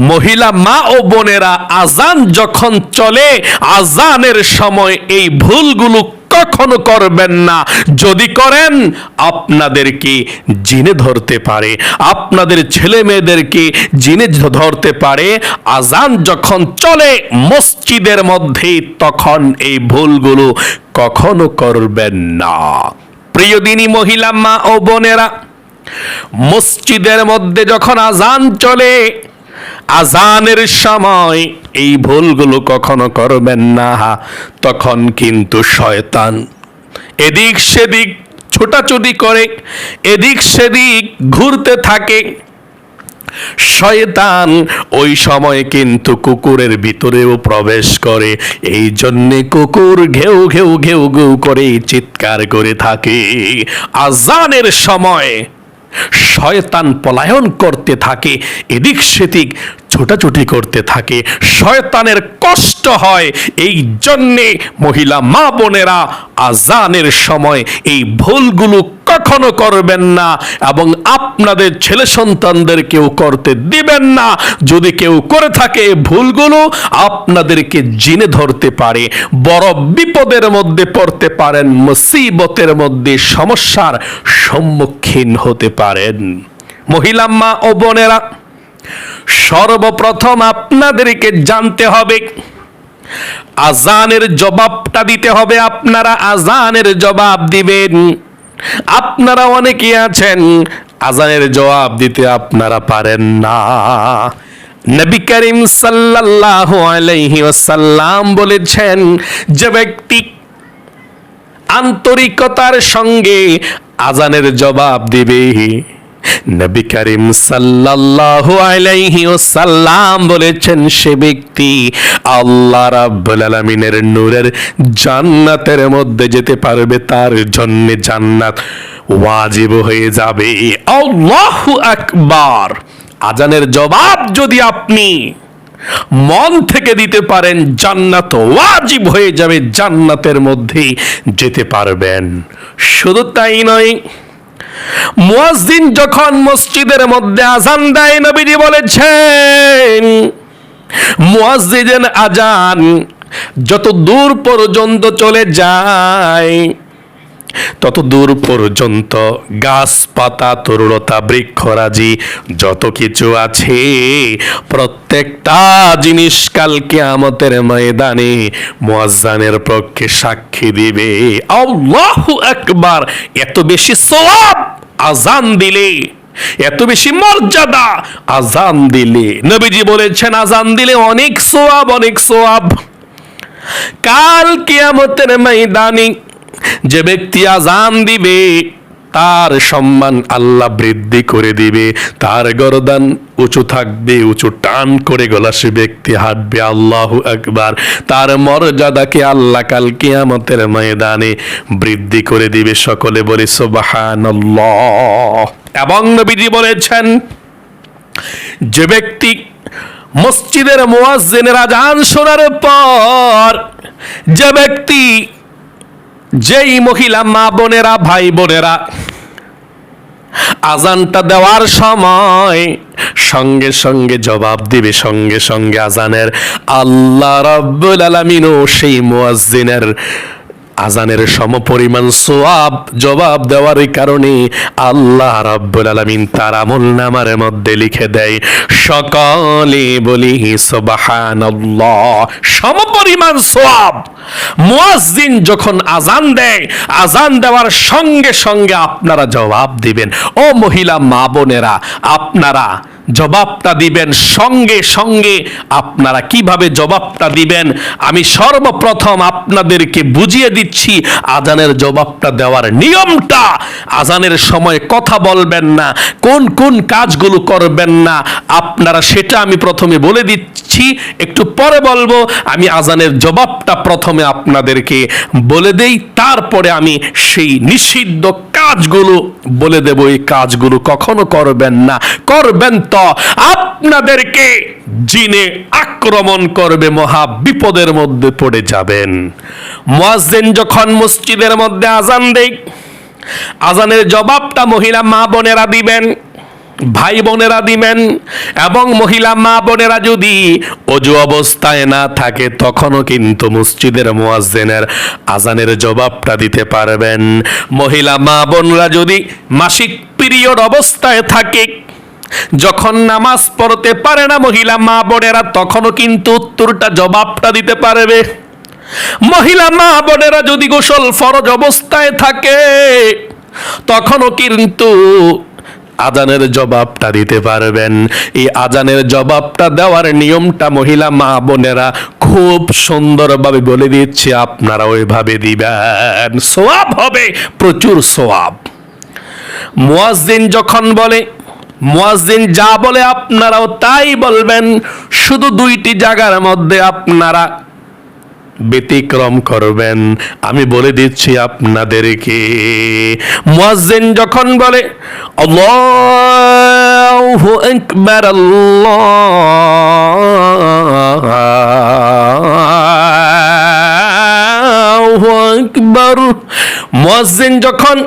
মহিলা মা ও বোনেরা আজান যখন চলে আজানের সময় এই ভুলগুলো কখনো করবেন না। যদি করেন আপনাদেরকে জিনে ধরতে পারে? আপনাদের ছেলে মেয়েদেরকে জিনে ধরতে পারে? আজান যখন চলে মসজিদের মধ্যে তখন এই ভুলগুলো কখনো করবেন না। প্রিয় দিনী মহিলা মা ও বোনেরা, মসজিদের মধ্যে যখন আজান চলে আজানের সময় এই ভুলগুলো কখনো করবেন না, তখন কিন্তু শয়তান এদিক সেদিক ছোটাছুটি করে, এদিক সেদিক ঘুরতে থাকে। শয়তান ওই সময় কিন্তু কুকুরের ভিতরেও প্রবেশ করে, এই জন্যে কুকুর ঘেউ ঘেউ ঘেউ ঘেউ করে চিৎকার করে থাকে। আজানের সময় শয়তান পলায়ন করতে থাকে। এদিক সেদিক ছোটাছুটি করতে থাকে, শয়তানের কষ্ট হয়। এই জন্যে মহিলা মা বোনেরা আজানের সময় এই ভুলগুলো কখনো করবেন না এবং আপনাদের ছেলে সন্তানদের কেউ করতে দিবেন না। যদি কেউ করে থাকে ভুলগুলো, আপনাদেরকে জিনে ধরতে পারে, বড় বিপদের মধ্যে পড়তে পারেন, মুসিবতের মধ্যে সমস্যার সম্মুখীন হতে পারেন। মহিলা মা ও বোনেরা সর্বপ্রথম আপনাদেরকে জানতে হবে, আজানের জবাবটা দিতে হবে, আপনারা আজানের জবাব দিবেন। আপনারা অনেকে আছেন, আজানের জবাব দিতে আপনারা পারেন না। নবী করিম সাল্লাল্লাহু আলাইহি ওয়াসাল্লাম বলেছেন, যে ব্যক্তি আন্তরিকতার সঙ্গে আজানের জবাব দিবে নবী করিম সাল্লাল্লাহু আলাইহি ওয়াসাল্লাম বলেছেন, সে ব্যক্তি আল্লাহ রাব্বুল আলামিনের নূরের জান্নাতের মধ্যে যেতে পারবে, তার জন্য জান্নাত ওয়াজিব হয়ে যাবে। আল্লাহু আকবার। আজানের জবাব যদি আপনি মন থেকে দিতে পারেন, জান্নাত ওয়াজিব হয়ে যাবে, জান্নাতের মধ্যে যেতে পারবেন। শুধু তাই নয় মুয়াজ্জিন যখন মসজিদের মধ্যে আজান দেয়, নবীজি বলেছেন, মুয়াজ্জিনের আজান যত দূর পর্যন্ত চলে যায়, তত দূর পর্যন্ত গাছপাতা তরুলতা বৃক্ষরাজি, যত কিছু আছে, প্রত্যেকটা জিনিস কালকে আমাদের ময়দানে মুয়াজ্জানের পক্ষে সাক্ষী দিবে। আল্লাহু আকবার, এত বেশি সওয়াব! আজান দিলে, এত বেশি মর্যাদা, আজান দিলে। নবীজি বলেছেন, আজান দিলে অনেক সোয়াব অনেক সোয়াব। কাল কিয়ামতের ময়দানে যে ব্যক্তি আজান দিবে তার সম্মান আল্লাহ বৃদ্ধি করে দিবে। তার গরদান উঁচু থাকবে, উঁচু টান করে গলা সে ব্যক্তি হাঁটবে। আল্লাহ একবার তার মর্যাদাকে আল্লাহ কাল কিয়ামতের ময়দানে বৃদ্ধি করে দিবে। সকলে বলে সোবাহান এবং নবীজি বলেছেন, যে ব্যক্তি মসজিদের মুয়াজ্জিনের আজান শোনার পর, যে ব্যক্তি যেই মহিলা মা বোনেরা, ভাই বোনেরা, আজানটা দেওয়ার সময় সঙ্গে সঙ্গে জবাব দিবে, সঙ্গে সঙ্গে আজানের আল্লাহ রাব্বুল আলামিনও সেই মুয়াজ্জিনের আজানের সমপরিমাণ সোয়াব, জবাব দেওয়ার কারণে আল্লাহ রাব্বুল আলামিন তার আমল নামার মধ্যে লিখে দেয়, সকলে বলি সুবহানাল্লাহ। সমপরিমাণ সোয়াব। মুয়াজ্জিন যখন আজান দেয়, আজান দেওয়ার সঙ্গে সঙ্গে আপনারা জবাব দিবেন। ও মহিলা, মা বোনেরা, আপনারা জবাবটা দিবেন সঙ্গে সঙ্গে। আপনারা কীভাবে জবাবটা দিবেন? আমি সর্বপ্রথম আপনাদেরকে বুঝিয়ে দিচ্ছি আজানের জবাবটা দেওয়ার নিয়মটা। আজানের সময় কথা বলবেন না, কোন কোন কাজগুলো করবেন না। আপনারা সেটা আমি প্রথমে বলে দিচ্ছি, একটু পরে বলব। আমি আজানের জবাবটা প্রথমে আপনাদেরকে বলে দেই, তারপরে আমি সেই নিষিদ্ধ কাজগুলো বলে দেব, এই কাজগুলো কখনো করবেন না। করবেন তো। আপনাদেরকে জিনে আক্রমণ করবে, মহা বিপদের মধ্যে পড়ে যাবেন। মুয়াজ্জিন যখন মসজিদের মধ্যে আজান দেয় আজানের জবাবটা মহিলা মা বোনেরা দিবেন। ভাই বোনেরা দিবেন এবং মহিলা মা বোনেরা যদি অজু অবস্থায় না থাকে, তখনও কিন্তু মসজিদের মোয়াজ্জেনের আজানের জবাবটা দিতে পারবেন। মহিলা মা বোনরা যদি মাসিক পিরিয়ড অবস্থায় থাকে, যখন নামাজ পড়তে পারে না মহিলা মা বোনেরা, তখনও কিন্তু উত্তরটা, জবাবটা দিতে পারবে। মহিলা মা বোনেরা যদি গোসল ফরজ অবস্থায় থাকে, তখনও কিন্তু আজানের জবাবটা দিতে পারবেন। এই আজানের জবাবটা দেওয়ার নিয়মটা মহিলা মা বোনেরা খুব সুন্দরভাবে বলে দিচ্ছে, আপনারা ওইভাবে দিবেন। সোয়াব হবে, প্রচুর সোয়াব। মুয়াজ্জিন যখন বলে, মুয়াজ্জিন যা বলে আপনারাও তাই বলবেন। শুধু দুইটি জায়গার মধ্যে আপনারা ব্যতিক্রম করবেন। আমি বলে দিচ্ছি আপনাদেরকে। মুয়াজ্জিন যখন বলে, আল্লাহু আকবার আল্লাহু আকবার। মুয়াজ্জিন যখন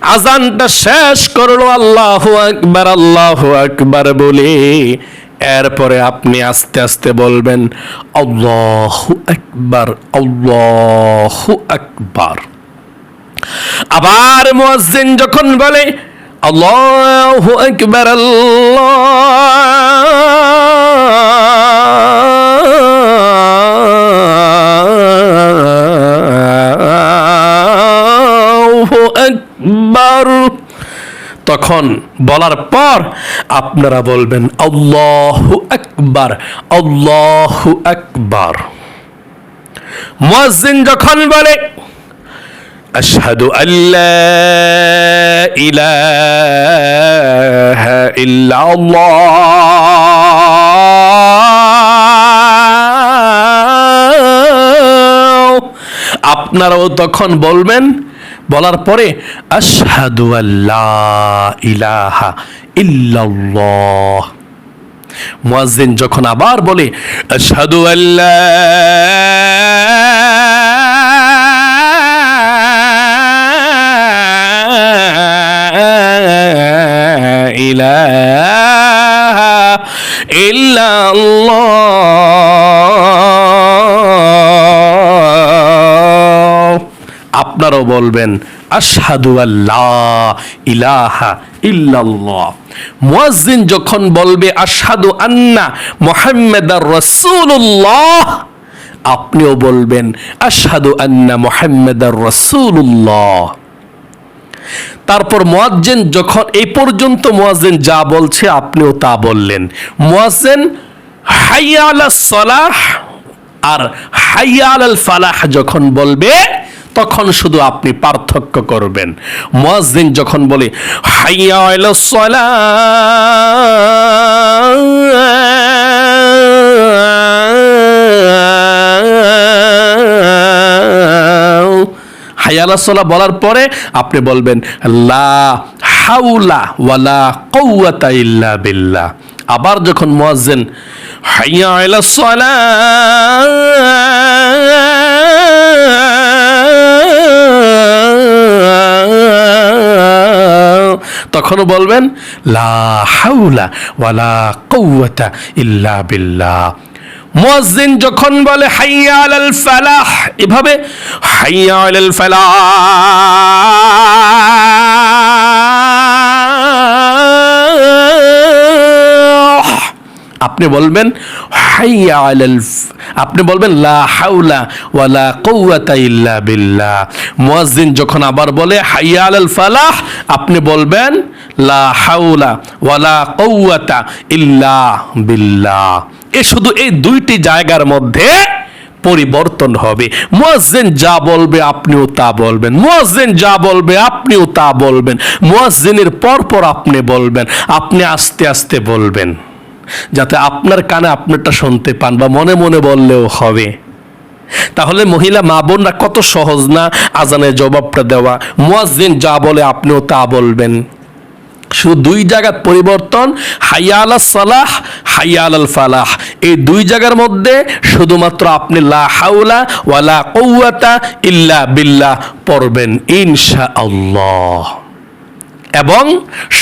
আজানটা শেষ করল, আল্লাহ আকবার আল্লাহ আকবার বলে এরপরে আপনি আস্তে আস্তে বলবেন, আল্লাহ আকবার আল্লাহ আকবার। আবার মুয়াজ্জিন যখন বলে, আল্লাহ আকবার আল্লাহ আকবার। তখন বলার পর আপনারা বলবেন, আল্লাহু আকবার আল্লাহু আকবার। মুয়াজ্জিন যখন বলে, আশহাদু আল্লা ইলাহা ইল্লাল্লাহ, আপনারাও তখন বলবেন বলার পরে আশহাদু আল্লাহ ইলাহা ইল্লাল্লাহ। মুয়াজ্জিন যখন আবার বলে আশহাদু আল্লাহ ইলাহা ইল্লাল্লাহ। আপনারাও বলবেন, আশহাদু আল্লাহ ইলাহা ইল্লাল্লাহ। মুয়াজ্জিন যখন বলবে, আশহাদু আন্না মুহাম্মাদার রাসূলুল্লাহ, আপনিও বলবেন, আশহাদু আন্না মুহাম্মাদার রাসূলুল্লাহ। তারপর মুয়াজ্জিন যখন এই পর্যন্ত মুয়াজ্জিন যা বলছে, আপনিও তা বললেন। মুয়াজ্জিন, হাইয়া আলাস সালাহ, আর হাইয়া আলাল ফালাহ যখন বলবে তখন শুধু আপনি পার্থক্য করবেন। মুয়াজ্জিন যখন বলে, হাইয়া আলাস সালাহ সলা বলার পরে আপনি বলবেন, লা হাউলা ওয়ালা কৌয়াতা ইল্লা বিল্লাহ। আবার যখন মুয়াজ্জিন, হাইয়া আলা তখনও বলবেন, লা হাউলা ওয়ালা কৌয়াতা ইল্লা বিল্লাহ। মুয়াজ্জিন যখন বলে, হাইয়া আলাল ফালাহ, এভাবে, হাইয়া আলাল ফালাহ। আপনি বলবেন, হাইয়া আলাল আপনি বলবেন, লা হাওলা ওয়ালা কুওয়াতা ইল্লা বিল্লাহ। মুয়াজ্জিন যখন আবার বলে, হাইয়া আলাল ফালাহ, আপনি বলবেন, লা হাওলা ওয়ালা কুওয়াতা ইল্লা বিল্লাহ। এ শুধু এই দুইটি জায়গার মধ্যে পরিবর্তন হবে। মুয়াজ্জিন যা বলবে আপনিও তা বলবেন। মুয়াজ্জিন যা বলবে আপনিও তা বলবেন। মুয়াজ্জিনের পর পর আপনি বলবেন। আপনি আস্তে আস্তে বলবেন। যাতে আপনার কানে আপনারটা শুনতে পান বা মনে মনে বললেও হবে। তাহলে মহিলা মা বোনরা কত সহজ না আজানের জবাবটা দেওয়া। মুয়াজ্জিন যা বলে আপনিও তা বলবেন। শুধু দুই জায়গার পরিবর্তন, হাইয়াল সালাহ, হাইয়াল আল ফালাহ। এই দুই জায়গার মধ্যে শুধুমাত্র আপনি লা হাউলা ওয়ালা কৌয়াতা ইল্লা বিল্লাহ পড়বেন ইনশা আল্লাহ এবং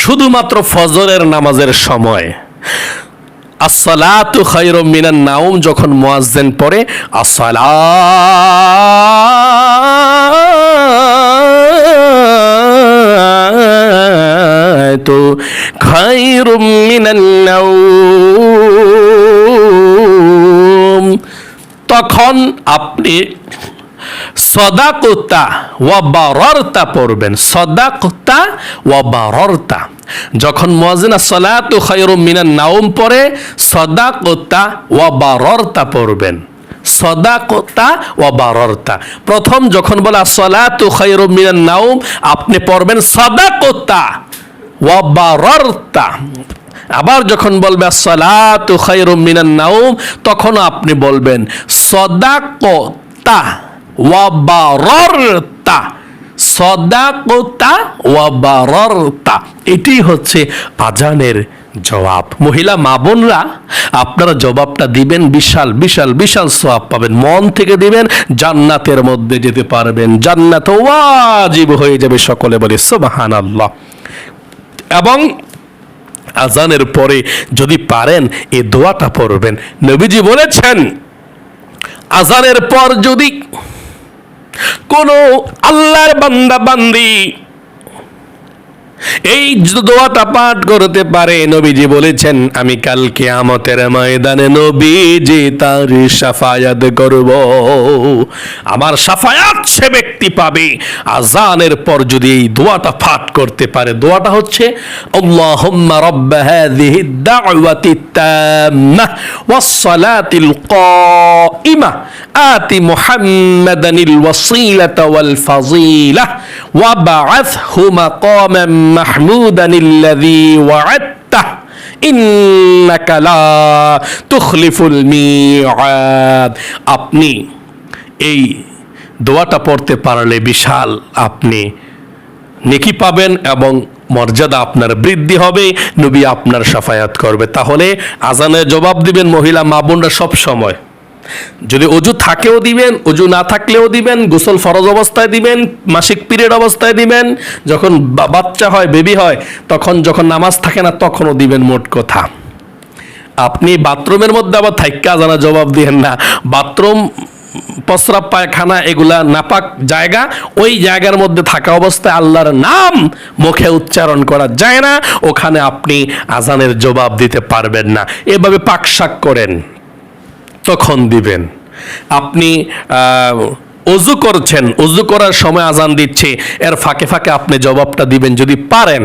শুধুমাত্র ফজরের নামাজের সময়। আসসালাতু খায়রুম মিনান নাওম যখন মুয়াজ্জিন পড়ে আসসালাতু খায়রুম মিনান নাওম। তখন আপনি সদাকতা ওয়া বাররতা পড়বেন, সদাকতা ওয়া বাররতা। যখন মুয়াজ্জিনা সালাতু খায়রুম মিনান নাওম পড়ে, সদাকতা ওয়া বাররতা পড়বেন। সদাকতা ওয়া বাররতা। প্রথম যখন বলা সালাতু খায়রুম মিনান নাওম, আপনি পড়বেন সদাকতা ওয়া বাররতা। আবার যখন বলবে সালাতু খায়রুম মিনান নাওম তখন আপনি বলবেন সদাকতা। ওয়াবাররতা, সদাকতা ওয়াবাররতা। এটি হচ্ছে আজানের জবাব। মহিলা মা বোনরা, আপনারা জবাবটা দিবেন, বিশাল বিশাল বিশাল সোয়াব পাবেন। মন থেকে দিবেন, জান্নাতের মধ্যে যেতে পারবেন। জান্নাত ওয়াজিব হয়ে যাবে সকলে বলে সুবহান আল্লাহ এবং আজানের পরে যদি পারেন এই দোয়াটা পড়বেন। নবীজি বলেছেন, আজানের পর যদি কোন আল্লাহর বান্দা বান্দি এই দোয়াটা পাঠ করতে পারে, নবীজি বলেছেন, আমি কালকে আমতের ময়দানে নবীজি তার সাফায়াত করব। আমার সাফায়াত সে ব্যক্তি পাবে। আজানের পর যদি এই দোয়াটা পাঠ করতে পারে, দোয়াটা হচ্ছে, আল্লাহুম্মা রাব্ব হাযিহি দাওয়াতি তাম্মা ওয়াস সালাতিল কাইমা, আতি মুহাম্মাদানিল ওয়াসিলাতা ওয়াল ফাজিলা ওয়াবআথহু মাকামান আপনি এই দোয়াটা পড়তে পারলে বিশাল আপনি নেকি পাবেন এবং মর্যাদা আপনার বৃদ্ধি হবে, নবী আপনার সাফায়াত করবে। তাহলে আজানের জবাব দিবেন মহিলা মা বোনরা সব সময়। যদি অজু থাকেও দিবেন, অজু না থাকলেও দিবেন, গোসল ফরজ অবস্থায় দিবেন, মাসিক পিরিয়ড অবস্থায় দিবেন, যখন বাচ্চা হয়, বেবি হয়, তখন যখন নামাজ থাকে না, তখনও দিবেন মোট কথা। আপনি বাথরুমের মধ্যে আবার থাইক্কা জানা জবাব দিয়েন না। বাথরুম, প্রস্রাব পায়খানা এগুলা নাপাক জায়গা, ওই জায়গার মধ্যে থাকা অবস্থায় আল্লাহর নাম মুখে উচ্চারণ করা যায় না। ওখানে আপনি আজানের জবাব দিতে পারবেন না। এভাবে পাকশাক করেন। তখন দিবেন। আপনি অজু করছেন, অজু করার সময় আজান দিচ্ছে, এর ফাঁকে ফাঁকে আপনি জবাবটা দিবেন যদি পারেন।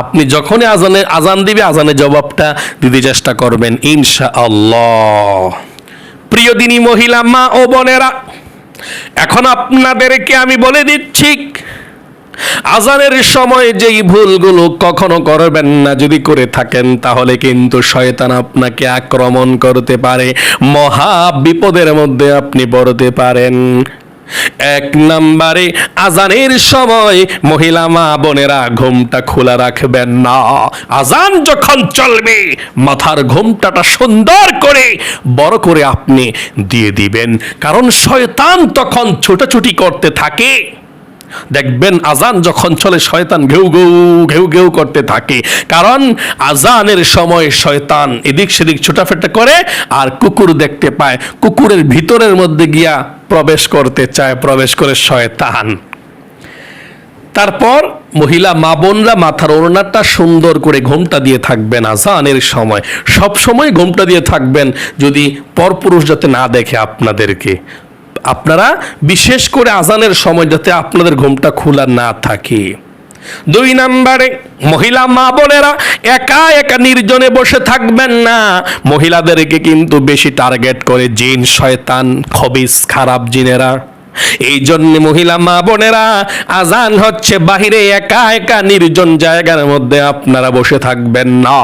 আপনি যখনই আজানে, আজান দিবে, আজানের জবাবটা দিতে চেষ্টা করবেন ইনশা আল্লাহ প্রিয় দিনী মহিলা, মা ও বোনেরা, এখন আপনাদেরকে আমি বলে দিচ্ছি আজানের সময় যেই ভুলগুলো কখনো করবেন না, যদি করে থাকেন, তাহলে কিন্তু শয়তান আপনাকে আক্রমণ করতে পারে, মহা বিপদের মধ্যে আপনি পড়তে পারেন। এক নম্বরে, আজানের সময় মহিলা মা বোনেরা ঘুমটা খোলা রাখবেন না। আজান যখন চলবে, মাথার ঘুমটাটা সুন্দর করে বড় করে আপনি দিয়ে দিবেন। কারণ শয়তান তখন ছোটাছুটি করতে থাকে। দেখবেন আজান যখন চলে, শয়তান ঘেউ ঘেউ ঘেউ ঘেউ করতে থাকে। কারণ আজানের সময় শয়তান এদিক সেদিক ছোটাফেটা করে আর কুকুর দেখতে পায়। কুকুরের ভিতরের মধ্যে গিয়া প্রবেশ করতে চায়, প্রবেশ করে শয়তান। তারপর মহিলা মা বোনরা মাথার ওড়নাটা সুন্দর করে ঘোমটা দিয়ে থাকবেন আজানের সময়। সব সময় ঘোমটা দিয়ে থাকবেন যদি পরপুরুষ যাতে না দেখে আপনাদেরকে। আপনারা বিশেষ করে আজানের সময় যাতে আপনাদের ঘুমটা খোলা না থাকে। দুই নম্বরে, মহিলা মা বোনেরা একা একা নির্জনে বসে থাকবেন না। মহিলাদেরকে কিন্তু বেশি টার্গেট করে জিন, শয়তান, খবিস, খারাপ জিনেরা। এই জন্য মহিলা মা বোনেরা, আজান হচ্ছে বাহিরে একা একা নির্জন জায়গার মধ্যে আপনারা বসে থাকবেন না।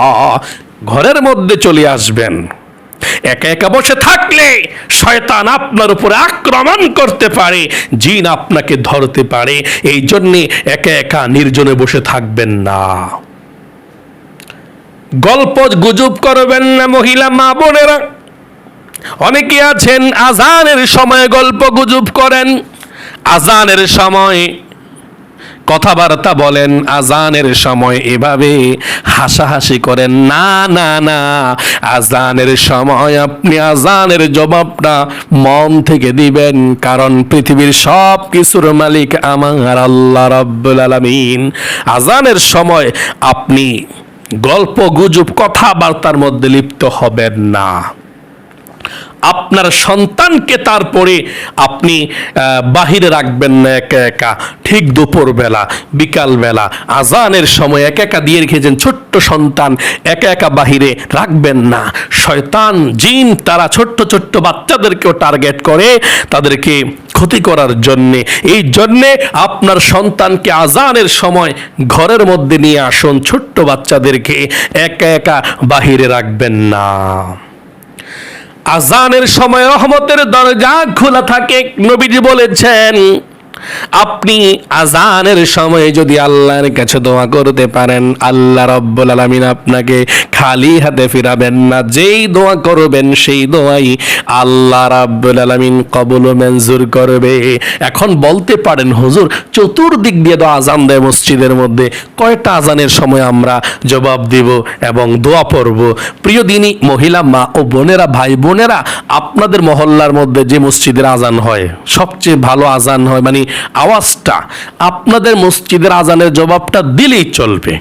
ঘরের মধ্যে চলে আসবেন। একা একা বসে থাকলে শয়তান আপনার উপরে আক্রমণ করতে পারে, জিন আপনাকে ধরতে পারে। এই জন্যে একা একা নির্জনে বসে থাকবেন না। গল্প গুজব করবেন না মহিলা মা বোনেরা। অনেকে আছেন, আজানের সময় গল্প গুজব করেন। আজানের সময় কথাবার্তা বলেন, আজানের সময় এভাবে হাসাহাসি করেন, না না না, আজানের সময় আপনি আজানের জবাবটা মন থেকে দিবেন, কারণ পৃথিবীর সব কিছুর মালিক আমার আল্লাহ রাব্বুল আলামিন। আজানের সময় আপনি গল্প, গুজব, কথাবার্তার মধ্যে লিপ্ত হবেন না। আপনার সন্তানকে তারপরে আপনি বাহিরে রাখবেন না একা একা। ঠিক দুপুরবেলা, বিকালবেলা, আজানের সময় একা একা দিয়ে রেখেছেন ছোট্ট সন্তান, একা একা বাহিরে রাখবেন না। শয়তান, জিন তারা ছোট্ট ছোট্ট বাচ্চাদেরকেও টার্গেট করে তাদেরকে ক্ষতি করার জন্যে। এই জন্যে আপনার সন্তানকে আজানের সময় ঘরের মধ্যে নিয়ে আসুন, ছোট্ট বাচ্চাদেরকে একা একা বাহিরে রাখবেন না। আজানের সময় রহমতের দরজা খোলা থাকে। নবীজি বলেছেন আপনি আজানের সময় যদি আল্লাহর কাছে দোয়া করতে পারেন, আল্লাহ রব্বুল আলামিন আপনাকে খালি হাতে ফিরাবেন না। যেই দোয়া করবেন, সেই দোয়াই আল্লাহ রাব্বুল আলামিন কবুল মঞ্জুর করবে। এখন বলতে পারেন, হুজুর, চতুর্দিক দিয়ে তো আজান দেয় মসজিদের মধ্যে। কয়টা আজানের সময় আমরা জবাব দিব এবং দোয়া পড়ব? প্রিয় দিনী, মহিলা, মা ও বোনেরা, ভাই বোনেরা, আপনাদের মহল্লার মধ্যে যে মসজিদের আজান হয়, সবচেয়ে ভালো আজান হয় মানে আওয়াজটা আপনাদের মসজিদের আজানের জবাবটা দিলেই চলবে।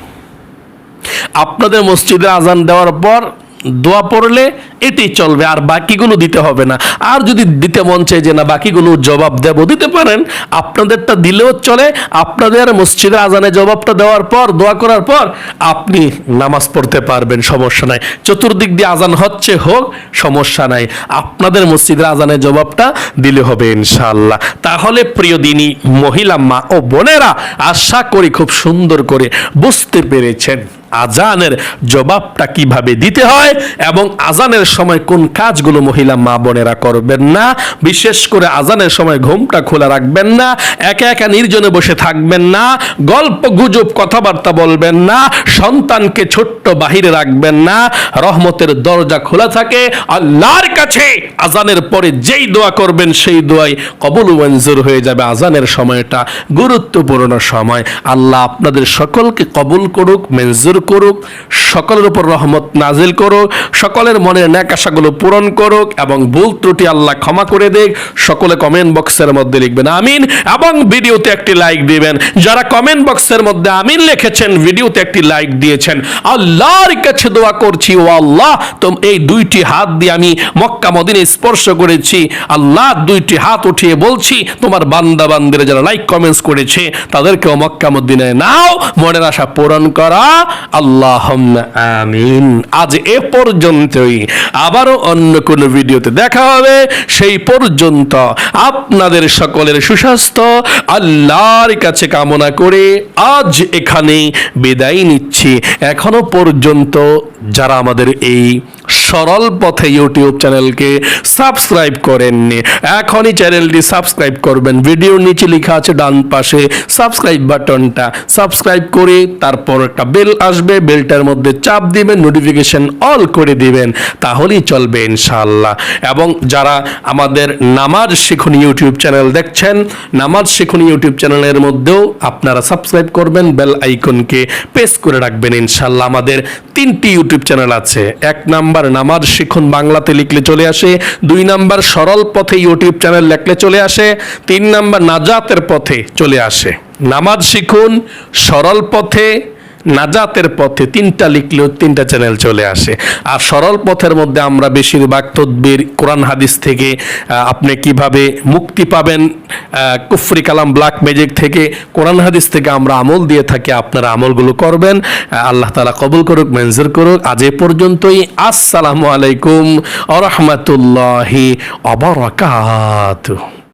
আপনাদের মসজিদে আজান দেওয়ার পর দোয়া পড়লে এটাই চলবে, আর বাকিগুলো দিতে হবে না। আর যদি দিতে মন চায় যে না, বাকিগুলো জবাব দেব, দিতে পারেন। আপনাদেরটা দিলেও চলে, আপনাদের মসজিদে আজানে জবাবটা দেওয়ার পর, দোয়া করার পর আপনি নামাজ পড়তে পারবেন, সমস্যা নাই। চতুর্দিক দিয়ে আজান হচ্ছে হোক, সমস্যা নাই। আপনাদের মসজিদের আজানের জবাবটা দিলে হবে ইনশাআল্লাহ। তাহলে প্রিয় দিনী, মহিলা মা ও বোনেরা আশা করি খুব সুন্দর করে বুঝতে পেরেছেন। আজানের জবাবটা কীভাবে দিতে হয় এবং আজানের সময় কোন কাজগুলো মহিলা মা বোনেরা করবেন না, বিশেষ করে আজানের সময় ঘুমটা খোলা রাখবেন না, একা একা নির্জনে বসে থাকবেন না, গল্প গুজব কথাবার্তা বলবেন না, সন্তানকে ছোট্ট বাহিরে রাখবেন না, রহমতের দরজা খোলা থাকে, আল্লাহর কাছে আজানের পরে যেই দোয়া করবেন সেই দোয়াই কবুল মঞ্জুর হয়ে যাবে। আজানের সময়টা গুরুত্বপূর্ণ সময়। আল্লাহ আপনাদের সকলকে কবুল করুক, মঞ্জুর করুক, সকলের উপর রহমত নাজিল করুক, সকলের মনের ন্যাক আশাগুলো পূরণ করুক এবং ভুল ত্রুটি আল্লাহ ক্ষমা করে দেখ সকলে কমেন্ট বক্সের মধ্যে লিখবেন আমিন এবং ভিডিওতে একটি লাইক দিবেন। যারা কমেন্ট বক্সের মধ্যে আমিন লিখেছেন, ভিডিওতে একটি লাইক দিয়েছেন। আল্লাহর কাছে দোয়া করছি, ও আল্লাহ, তোম এই দুইটি হাত দিয়ে আমি মক্কা মদিনে স্পর্শ করেছি। আল্লাহ দুইটি হাত উঠিয়ে বলছি, তোমার বান্দা বান্দিরা যারা লাইক কমেন্টস করেছে, তাদেরকেও মক্কা, মদিনায় নাও। মনের আশা পূরণ করা আল্লাহ আমিন। আজ এ পর্যন্তই। আবারও অন্য কোনো ভিডিওতে দেখা হবে। সেই পর্যন্ত আপনাদের সকলের সুস্বাস্থ্য, আল্লাহর কাছে কামনা করে আজ এখানে বিদায় নিচ্ছি। এখনও পর্যন্ত যারা আমাদের এই সরল পথে ইউটিউব চ্যানেলকে সাবস্ক্রাইব করেননি। এখনই চ্যানেলটি সাবস্ক্রাইব করবেন। ভিডিওর নিচে লেখা আছে ডান পাশে সাবস্ক্রাইব বাটনটা। সাবস্ক্রাইব করে তারপর একটা বেল আসবে। বেলটার মধ্যে চাপ দিবেন নোটিফিকেশন অল করে দিবেন। তাহলেই চলবে ইনশাআল্লাহ। এবং যারা আমাদের নামাজ শিখুন ইউটিউব চ্যানেল দেখছেন, নামাজ শিখুন ইউটিউব চ্যানেলের মধ্যেও আপনারা সাবস্ক্রাইব করবেন, বেল আইকনকে প্রেস করে রাখবেন ইনশাআল্লাহ। আমাদের তিনটি ইউটিউব চ্যানেল আছে। এক নাম্বার নামাজ শিখুন বাংলাতে লিখলে চলে আসে, দুই নাম্বার সরল পথে ইউটিউব চ্যানেল লিখলে চলে আসে, তিন নাম্বার নাজাতের পথে চলে আসে। নামাজ শিখুন সরল পথে নাজাতের পথে তিনটা লিখলেও তিনটা চ্যানেল চলে আসে। আর সরল পথের মধ্যে আমরা বেশিরভাগ তদ্বির, কোরআন হাদিস থেকে আপনি কীভাবে মুক্তি পাবেন কুফরি কালাম, ব্ল্যাক ম্যাজিক থেকে, কোরআন হাদিস থেকে আমরা আমল দিয়ে থাকি, আপনারা আমলগুলো করবেন। আল্লাহ তালা কবুল করুক, মঞ্জুর করুক। আজ এ পর্যন্তই, আসসালামু আলাইকুম আ রহমতুল্লাহি অবরাকাতুহ